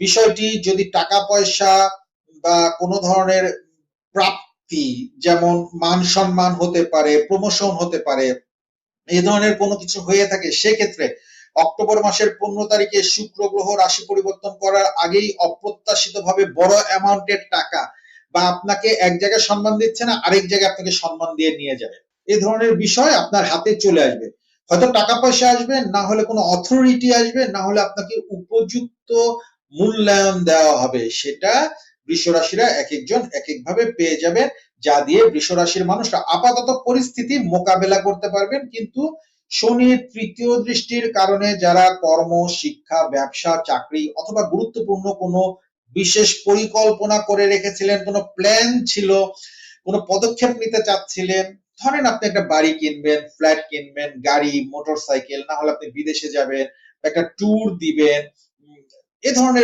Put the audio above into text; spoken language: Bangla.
বিষয়টি যদি টাকা পয়সা বা কোনো ধরনের প্রাপ্তি যেমন মান সম্মান হতে পারে প্রমোশন হতে পারে এই ধরনের কোনো কিছু হয়ে থাকে, সেক্ষেত্রে অক্টোবর মাসের পনেরো তারিখে শুক্র গ্রহ রাশি পরিবর্তন করার আগেই অপ্রত্যাশিত ভাবে বড় অ্যামাউন্টের টাকা বা আপনাকে এক জায়গায় সম্মান দিচ্ছে না, আরেক জায়গায় আপনাকে সম্মান দিয়ে নিয়ে যাবে। এই ধরনের বিষয় আপনার হাতে চলে আসবে। হয়তো টাকা পয়সা আসবে, না হলে কোনো অথরিটি আসবে, না হলে আপনাকে উপযুক্ত মূল্যায়ন দেওয়া হবে, সেটা বৃষ রাশিরা এক একজন এক এক ভাবে পেয়ে যাবেন, যা দিয়ে বৃষ রাশির মানুষরা আপাতত পরিস্থিতি মোকাবেলা করতে পারবেন। কিন্তু শনির তৃতীয় দৃষ্টির কারণে যারা কর্ম, শিক্ষা, ব্যবসা, চাকরি অথবা গুরুত্বপূর্ণ কোনো বিশেষ পরিকল্পনা করে রেখেছিলেন, কোনো প্ল্যান ছিল, কোনো পদক্ষেপ নিতে চাচ্ছিলেন, ধরেন আপনি একটা বাড়ি কিনবেন ফ্ল্যাট কিনবেন, গাড়ি মোটরসাইকেল না হলে আপনি বিদেশে যাবেন একটা ট্যুর দিবেন এ ধরনের